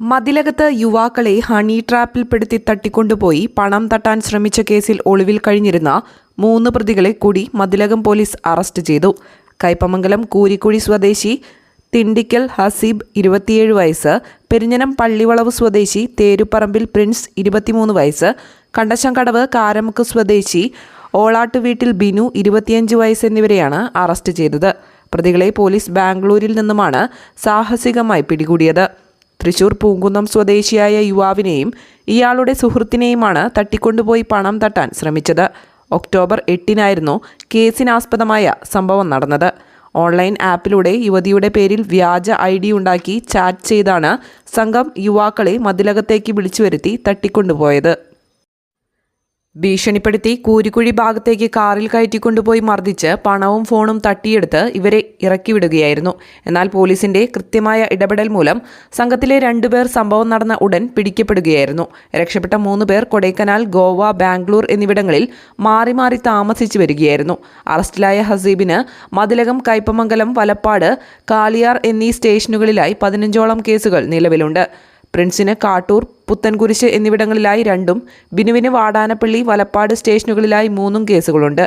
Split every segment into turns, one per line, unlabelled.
മതിലകത്ത് യുവാക്കളെ ഹണി ട്രാപ്പിൽപ്പെടുത്തി തട്ടിക്കൊണ്ടുപോയി പണം തട്ടാൻ ശ്രമിച്ച കേസിൽ ഒളിവിൽ കഴിഞ്ഞിരുന്ന മൂന്ന് പ്രതികളെ കൂടി മതിലകം പോലീസ് അറസ്റ്റ് ചെയ്തു. കൈപ്പമംഗലം കൂരിക്കുഴി സ്വദേശി തിണ്ടിക്കൽ ഹസീബ് ഇരുപത്തിയേഴ് വയസ്സ് പെരിഞ്ഞനം പള്ളിവളവ് സ്വദേശി തേരുപ്പറമ്പിൽ പ്രിൻസ് ഇരുപത്തിമൂന്ന് വയസ്സ് കണ്ടശംകടവ് കാരമുക്ക് സ്വദേശി ഓളാട്ട് വീട്ടിൽ ബിനു ഇരുപത്തിയഞ്ച് വയസ്സ് എന്നിവരെയാണ് അറസ്റ്റ് ചെയ്തത്. പ്രതികളെ പോലീസ് ബാംഗ്ലൂരിൽ നിന്നുമാണ് സാഹസികമായി പിടികൂടിയത്. തൃശൂർ പൂങ്കുന്നം സ്വദേശിയായ യുവാവിനെയും ഇയാളുടെ സുഹൃത്തിനെയുമാണ് തട്ടിക്കൊണ്ടുപോയി പണം തട്ടാൻ ശ്രമിച്ചത്. ഒക്ടോബർ എട്ടിനായിരുന്നു കേസിനാസ്പദമായ സംഭവം നടന്നത്. ഓൺലൈൻ ആപ്പിലൂടെ യുവതിയുടെ പേരിൽ വ്യാജ ഐ ഡി ഉണ്ടാക്കി ചാറ്റ് ചെയ്താണ് സംഘം യുവാക്കളെ മതിലകത്തേക്ക് വിളിച്ചു വരുത്തി തട്ടിക്കൊണ്ടുപോയത്. ഭീഷണിപ്പെടുത്തി കൂരിക്കുഴി ഭാഗത്തേക്ക് കാറിൽ കയറ്റിക്കൊണ്ടുപോയി മർദ്ദിച്ച് പണവും ഫോണും തട്ടിയെടുത്ത് ഇവരെ ഇറക്കിവിടുകയായിരുന്നു. എന്നാൽ പോലീസിന്റെ കൃത്യമായ ഇടപെടൽ മൂലം സംഘത്തിലെ രണ്ടുപേർ സംഭവം നടന്ന ഉടൻ പിടിക്കപ്പെടുകയായിരുന്നു. രക്ഷപ്പെട്ട മൂന്ന് പേർ കൊടൈക്കനാൽ ഗോവ ബാംഗ്ലൂർ എന്നിവിടങ്ങളിൽ മാറി മാറി താമസിച്ചു വരികയായിരുന്നു. അറസ്റ്റിലായ ഹസീബിന് മതിലകം കൈപ്പമംഗലം വലപ്പാട് കാളിയാർ എന്നീ സ്റ്റേഷനുകളിലായി പതിനഞ്ചോളം കേസുകൾ നിലവിലുണ്ട്. പ്രിൻസിന് കാട്ടൂർ പുത്തൻകുരിശ് എന്നിവിടങ്ങളിലായി രണ്ടും ബിനുവിന് വാടാനപ്പള്ളി വലപ്പാട് സ്റ്റേഷനുകളിലായി മൂന്നും കേസുകളുണ്ട്.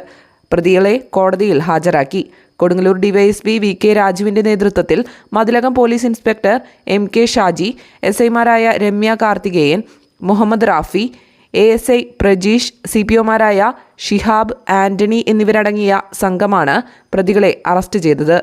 പ്രതികളെ കോടതിയിൽ ഹാജരാക്കി. കൊടുങ്ങല്ലൂർ ഡിവൈഎസ്പി വി കെ രാജുവിന്റെ നേതൃത്വത്തിൽ Mathilakam police inspector M K Shaji S ഐമാരായ Ramya Karthikeyan Muhammad Rafi A S I Prajeesh C P ഒമാരായ Shihab Antony എന്നിവരടങ്ങിയ സംഘമാണ് പ്രതികളെ അറസ്റ്റ് ചെയ്തത്.